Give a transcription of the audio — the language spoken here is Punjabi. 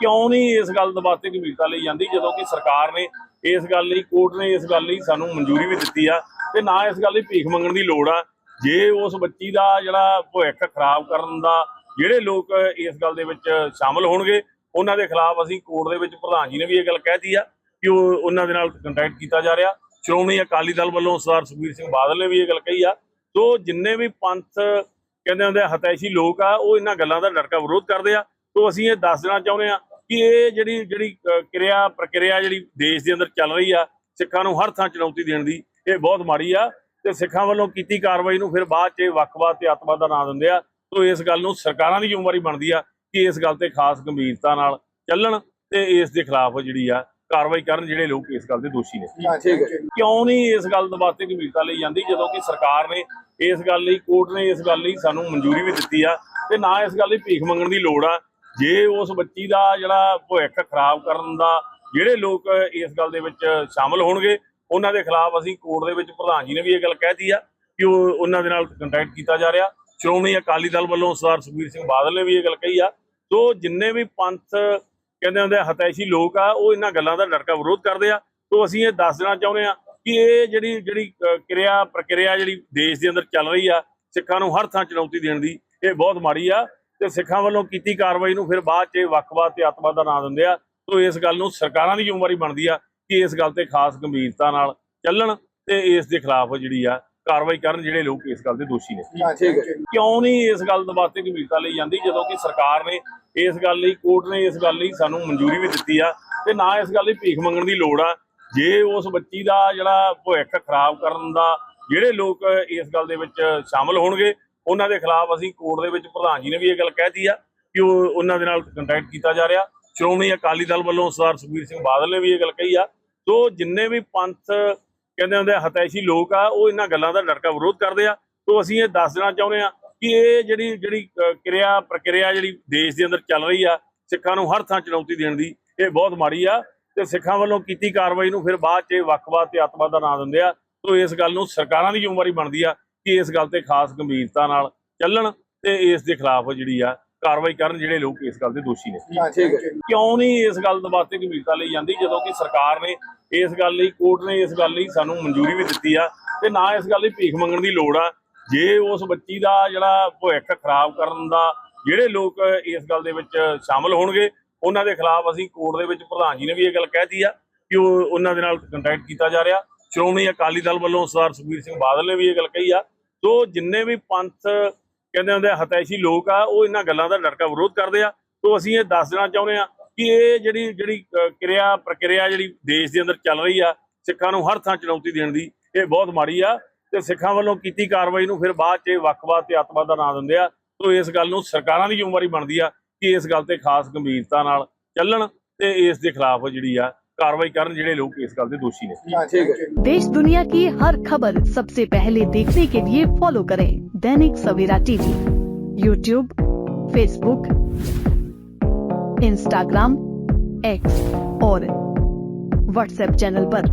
ਕਿਉਂ ਨਹੀਂ ਇਸ ਗੱਲ ਦੇ ਵਾਸਤੇ ਗੰਭੀਰਤਾ ਲਈ ਜਾਂਦੀ? ਜਦੋਂ ਕਿ ਸਰਕਾਰ ਨੇ ਇਸ ਗੱਲ ਲਈ, ਕੋਰਟ ਨੇ ਇਸ ਗੱਲ ਲਈ ਸਾਨੂੰ ਮਨਜ਼ੂਰੀ ਵੀ ਦਿੱਤੀ ਆ ਤੇ ਨਾ ਇਸ ਗੱਲ ਲਈ ਭੀਖ ਮੰਗਣ ਦੀ ਲੋੜ ਆ। ਜੇ ਉਸ ਬੱਚੀ ਦਾ ਜਿਹੜਾ ਭਵਿੱਖ ਖਰਾਬ ਕਰਨ ਦਾ ਜਿਹੜੇ ਲੋਕ ਇਸ ਗੱਲ ਦੇ ਵਿੱਚ ਸ਼ਾਮਲ ਹੋਣਗੇ, ਉਹਨਾਂ ਦੇ ਖਿਲਾਫ ਅਸੀਂ ਕੋਰਟ ਦੇ ਵਿੱਚ ਪ੍ਰਧਾਨ ਜੀ ਨੇ ਵੀ ਇਹ ਗੱਲ ਕਹਿਤੀ ਆ ਕਿ ਉਹ ਉਹਨਾਂ ਦੇ ਨਾਲ ਕੰਟੈਕਟ ਕੀਤਾ ਜਾ ਰਿਹਾ। ਸ਼੍ਰੋਮਣੀ ਅਕਾਲੀ ਦਲ ਵੱਲੋਂ ਸਰਦਾਰ ਸੁਖਬੀਰ ਸਿੰਘ ਬਾਦਲ ਨੇ ਵੀ ਇਹ ਗੱਲ ਕਹੀ ਆ। ਸੋ ਜਿੰਨੇ ਵੀ ਪੰਥ ਕਹਿੰਦੇ ਹੁੰਦੇ ਆ, ਹਤੈਸ਼ੀ ਲੋਕ ਆ, ਉਹ ਇਹਨਾਂ ਗੱਲਾਂ ਦਾ ਡਟਕਾ ਵਿਰੋਧ ਕਰਦੇ ਆ। ਸੋ ਅਸੀਂ ਇਹ ਦੱਸ ਦੇਣਾ ਚਾਹੁੰਦੇ ਆ ਕਿ ਇਹ ਜਿਹੜੀ ਜਿਹੜੀ ਕਿਰਿਆ ਪ੍ਰਕਿਰਿਆ ਜਿਹੜੀ ਦੇਸ਼ ਦੇ ਅੰਦਰ ਚੱਲ ਰਹੀ ਆ ਸਿੱਖਾਂ ਨੂੰ ਹਰ ਥਾਂ ਚੁਣੌਤੀ ਦੇਣ ਦੀ ਇਹ ਬਹੁਤ ਮਾੜੀ ਆ ਤੇ ਸਿੱਖਾਂ ਵੱਲੋਂ ਕੀਤੀ ਕਾਰਵਾਈ ਨੂੰ ਫਿਰ ਬਾਅਦ 'ਚ ਵੱਖਵਾਦ ਤੇ ਅੱਤਵਾਦ ਦਾ ਨਾਂ ਦਿੰਦੇ ਆ। ਸੋ ਇਸ ਗੱਲ ਨੂੰ ਸਰਕਾਰਾਂ ਦੀ ਜ਼ਿੰਮੇਵਾਰੀ ਬਣਦੀ ਆ ਕਿ ਇਸ ਗੱਲ ਤੇ ਖਾਸ ਗੰਭੀਰਤਾ ਨਾਲ ਚੱਲਣ ਤੇ ਇਸ ਦੇ ਖਿਲਾਫ ਜਿਹੜੀ ਆ ਕਾਰਵਾਈ ਕਰਨ ਜਿਹੜੇ ਲੋਕ ਇਸ ਗੱਲ ਦੇ ਦੋਸ਼ੀ ਨੇ। ਕਿਉਂ ਨਹੀਂ ਇਸ ਗੱਲ ਦੇ ਵਾਸਤੇ ਗੰਭੀਰਤਾ ਲਈ ਜਾਂਦੀ? ਜਦੋਂ ਕਿ ਸਰਕਾਰ ਨੇ ਇਸ ਗੱਲ ਲਈ ਕੋਰਟ ਨੇ ਇਸ ਗੱਲ ਲਈ ਸਾਨੂੰ ਮਨਜ਼ੂਰੀ ਵੀ ਦਿੱਤੀ ਆ ਤੇ ਨਾ ਇਸ ਗੱਲ ਲਈ ਭੀਖ ਮੰਗਣ ਦੀ ਲੋੜ ਆ ਜੇ ਉਸ ਬੱਚੀ ਦਾ ਜਿਹੜਾ ਭਵਿੱਖ ਖਰਾਬ ਕਰਨ ਦਾ ਜਿਹੜੇ ਲੋਕ ਇਸ ਗੱਲ ਦੇ ਵਿੱਚ ਸ਼ਾਮਲ ਹੋਣਗੇ, ਉਹਨਾਂ ਦੇ ਖਿਲਾਫ ਅਸੀਂ ਕੋਰਟ ਦੇ ਵਿੱਚ ਪ੍ਰਧਾਨ ਜੀ ਨੇ ਵੀ ਇਹ ਗੱਲ ਕਹਿਤੀ ਆ ਕਿ ਉਹ ਉਹਨਾਂ ਦੇ ਨਾਲ ਕੰਟੈਕਟ ਕੀਤਾ ਜਾ ਰਿਹਾ। ਸ਼੍ਰੋਮਣੀ ਅਕਾਲੀ ਦਲ ਵੱਲੋਂ ਸਰਦਾਰ ਸੁਖਬੀਰ ਸਿੰਘ ਬਾਦਲ ਨੇ ਵੀ ਇਹ ਗੱਲ ਕਹੀ ਆ। ਸੋ ਜਿੰਨੇ ਵੀ ਪੰਥ ਕਹਿੰਦੇ ਹੁੰਦੇ ਆ, ਹਤੈਸ਼ੀ ਲੋਕ ਆ, ਉਹ ਇਹਨਾਂ ਗੱਲਾਂ ਦਾ ਡਟਕਾ ਵਿਰੋਧ ਕਰਦੇ ਆ। ਸੋ ਅਸੀਂ ਇਹ ਦੱਸ ਦੇਣਾ ਚਾਹੁੰਦੇ ਆ ਕਿ ਇਹ ਜਿਹੜੀ ਜਿਹੜੀ ਕਿਰਿਆ, ਪ੍ਰਕਿਰਿਆ ਜਿਹੜੀ ਦੇਸ਼ ਦੇ ਅੰਦਰ ਚੱਲ ਰਹੀ ਆ, ਸਿੱਖਾਂ ਨੂੰ ਹਰ ਥਾਂ ਚੁਣੌਤੀ ਦੇਣ ਦੀ ਇਹ ਬਹੁਤ ਮਾੜੀ ਆ। ਤੇ ਸਿੱਖਾਂ ਵੱਲੋਂ ਕੀਤੀ ਕਾਰਵਾਈ ਨੂੰ ਫਿਰ ਬਾਅਦ 'ਚ ਵੱਖਵਾਦ ਤੇ ਅੱਤਵਾਦ ਦਾ ਨਾਂ ਦਿੰਦੇ ਆ। ਸੋ ਇਸ ਗੱਲ ਨੂੰ ਸਰਕਾਰਾਂ ਦੀ ਜ਼ਿੰਮੇਵਾਰੀ ਬਣਦੀ ਆ ਕਿ ਇਸ ਗੱਲ ਤੇ ਖਾਸ ਗੰਭੀਰਤਾ ਨਾਲ ਚੱਲਣ ਤੇ ਇਸ ਦੇ ਖਿਲਾਫ ਜਿਹੜੀ ਆ ਕਾਰਵਾਈ ਕਰਨ ਜਿਹੜੇ ਲੋਕ ਇਸ ਗੱਲ ਦੇ ਦੋਸ਼ੀ ਨੇ। ਠੀਕ ਹੈ ਕਿਉਂ ਨਹੀਂ ਇਸ ਗੱਲ ਦੇ ਵਾਸਤੇ ਗੰਭੀਰਤਾ ਲਈ ਜਾਂਦੀ? ਜਦੋਂ ਕਿ ਸਰਕਾਰ ਨੇ ਇਸ ਗੱਲ ਲਈ ਕੋਰਟ ਨੇ ਇਸ ਗੱਲ ਲਈ ਸਾਨੂੰ ਮਨਜ਼ੂਰੀ ਵੀ ਦਿੱਤੀ ਆ ਤੇ ਨਾ ਇਸ ਗੱਲ ਲਈ ਭੀਖ ਮੰਗਣ ਦੀ ਲੋੜ ਆ। ਜੇ ਉਸ ਬੱਚੀ ਦਾ ਜਿਹੜਾ ਭਵਿੱਖ ਖਰਾਬ ਕਰਨ ਦਾ ਜਿਹੜੇ ਲੋਕ ਇਸ ਗੱਲ ਦੇ ਵਿੱਚ ਸ਼ਾਮਲ ਹੋਣਗੇ ਉਹਨਾਂ ਦੇ ਖਿਲਾਫ ਅਸੀਂ ਕੋਰਟ ਦੇ ਵਿੱਚ ਪ੍ਰਧਾਨ ਜੀ ਨੇ ਵੀ ਇਹ ਗੱਲ ਕਹਿਤੀ ਆ ਕਿ ਉਹ ਉਹਨਾਂ ਦੇ ਨਾਲ ਕੰਟੈਕਟ ਕੀਤਾ ਜਾ ਰਿਹਾ। ਸ਼੍ਰੋਮਣੀ ਅਕਾਲੀ ਦਲ ਵੱਲੋਂ ਸਰਦਾਰ ਸੁਖਬੀਰ ਸਿੰਘ ਬਾਦਲ ਨੇ ਵੀ ਇਹ ਗੱਲ ਕਹੀ ਆ। ਸੋ ਜਿੰਨੇ ਵੀ ਪੰਥ ਕਹਿੰਦੇ ਹੁੰਦੇ ਆ, ਹਤੈਸ਼ੀ ਲੋਕ ਆ, ਉਹ ਇਹਨਾਂ ਗੱਲਾਂ ਦਾ ਡਟਕਾ ਵਿਰੋਧ ਕਰਦੇ ਆ। ਸੋ ਅਸੀਂ ਇਹ ਦੱਸ ਦੇਣਾ ਚਾਹੁੰਦੇ ਆ ਕਿ ਇਹ ਜਿਹੜੀ ਜਿਹੜੀ ਕਿਰਿਆ, ਪ੍ਰਕਿਰਿਆ ਜਿਹੜੀ ਦੇਸ਼ ਦੇ ਅੰਦਰ ਚੱਲ ਰਹੀ ਆ, ਸਿੱਖਾਂ ਨੂੰ ਹਰ ਥਾਂ ਚੁਣੌਤੀ ਦੇਣ ਦੀ ਇਹ ਬਹੁਤ ਮਾੜੀ ਆ ਤੇ ਸਿੱਖਾਂ ਵੱਲੋਂ ਕੀਤੀ ਕਾਰਵਾਈ ਨੂੰ ਫਿਰ ਬਾਅਦ 'ਚ ਵੱਖਵਾਦ ਤੇ ਅੱਤਵਾਦ ਦਾ ਨਾਂ ਦਿੰਦੇ ਆ। ਸੋ ਇਸ ਗੱਲ ਨੂੰ ਸਰਕਾਰਾਂ ਦੀ ਜ਼ਿੰਮੇਵਾਰੀ ਬਣਦੀ ਆ ਕਿ ਇਸ ਗੱਲ ਤੇ ਖਾਸ ਗੰਭੀਰਤਾ ਨਾਲ ਚੱਲਣ ਤੇ ਇਸ ਦੇ ਖਿਲਾਫ ਜਿਹੜੀ ਆ ਕਾਰਵਾਈ ਕਰਨ ਜਿਹੜੇ ਲੋਕ ਇਸ ਗੱਲ ਦੇ ਦੋਸ਼ੀ ਨੇ। ਕਿਉਂ ਨਹੀਂ ਇਸ ਗੱਲ ਦੇ ਵਾਸਤੇ ਗੰਭੀਰਤਾ ਲਈ ਜਾਂਦੀ? ਜਦੋਂ ਕਿ ਸਰਕਾਰ ਨੇ ਇਸ ਗੱਲ ਲਈ ਕੋਰਟ ਨੇ ਇਸ ਗੱਲ ਲਈ ਸਾਨੂੰ ਮਨਜ਼ੂਰੀ ਵੀ ਦਿੱਤੀ ਆ ਤੇ ਨਾ ਇਸ ਗੱਲ ਲਈ ਭੀਖ ਮੰਗਣ ਦੀ ਲੋੜ ਆ। ਜੇ ਉਸ ਬੱਚੀ ਦਾ ਜਿਹੜਾ ਭਵਿੱਖ ਖਰਾਬ ਕਰਨ ਦਾ ਜਿਹੜੇ ਲੋਕ ਇਸ ਗੱਲ ਦੇ ਵਿੱਚ ਸ਼ਾਮਲ ਹੋਣਗੇ ਉਹਨਾਂ ਦੇ ਖਿਲਾਫ ਅਸੀਂ ਕੋਰਟ ਦੇ ਵਿੱਚ ਪ੍ਰਧਾਨ ਜੀ ਨੇ ਵੀ ਇਹ ਗੱਲ ਕਹਿਤੀ ਆ ਕਿ ਉਹ ਉਹਨਾਂ ਦੇ ਨਾਲ ਕੰਟੈਕਟ ਕੀਤਾ ਜਾ ਰਿਹਾ। ਸ਼੍ਰੋਮਣੀ ਅਕਾਲੀ ਦਲ ਵੱਲੋਂ ਸਰਦਾਰ ਸੁਖਬੀਰ ਸਿੰਘ ਬਾਦਲ ਨੇ ਵੀ ਇਹ ਗੱਲ ਕਹੀ ਆ ਸੋ ਜਿੰਨੇ ਵੀ ਪੰਥ ਕਹਿੰਦੇ ਹੁੰਦੇ ਆ, ਹਤੈਸ਼ੀ ਲੋਕ ਆ, ਉਹ ਇਹਨਾਂ ਗੱਲਾਂ ਦਾ ਲੜਕਾ ਵਿਰੋਧ ਕਰਦੇ ਆ। ਸੋ ਅਸੀਂ ਇਹ ਦੱਸ ਦੇਣਾ ਚਾਹੁੰਦੇ ਆ ਕਿ ਇਹ ਜਿਹੜੀ ਜਿਹੜੀ ਕਿਰਿਆ, ਪ੍ਰਕਿਰਿਆ ਜਿਹੜੀ ਦੇਸ਼ ਦੇ ਅੰਦਰ ਚੱਲ ਰਹੀ ਆ, ਸਿੱਖਾਂ ਨੂੰ ਹਰ ਥਾਂ ਚੁਣੌਤੀ ਦੇਣ ਦੀ ਇਹ ਬਹੁਤ ਮਾੜੀ ਆ ਤੇ ਸਿੱਖਾਂ ਵੱਲੋਂ ਕੀਤੀ ਕਾਰਵਾਈ ਨੂੰ ਫਿਰ ਬਾਅਦ 'ਚ ਵੱਖਵਾਦ ਤੇ ਅੱਤਵਾਦ ਦਾ ਨਾਂ ਦਿੰਦੇ ਆ। ਸੋ ਇਸ ਗੱਲ ਨੂੰ ਸਰਕਾਰਾਂ ਦੀ ਜ਼ਿੰਮੇਵਾਰੀ ਬਣਦੀ ਆ ਕਿ ਇਸ ਗੱਲ ਤੇ ਖਾਸ ਗੰਭੀਰਤਾ ਨਾਲ ਚੱਲਣ ਤੇ ਇਸ ਦੇ ਖਿਲਾਫ ਜਿਹੜੀ ਆ ਕਾਰਵਾਈ ਕਰਨ ਜਿਹੜੇ ਲੋਕ ਇਸ ਗੱਲ ਦੇ ਦੋਸ਼ੀ ਨੇ ਠੀਕ ਹੈ देश दुनिया की हर खबर सबसे पहले देखने के लिए फॉलो करें Dainik Savera TV YouTube Facebook Instagram X और व्हाट्सएप चैनल पर।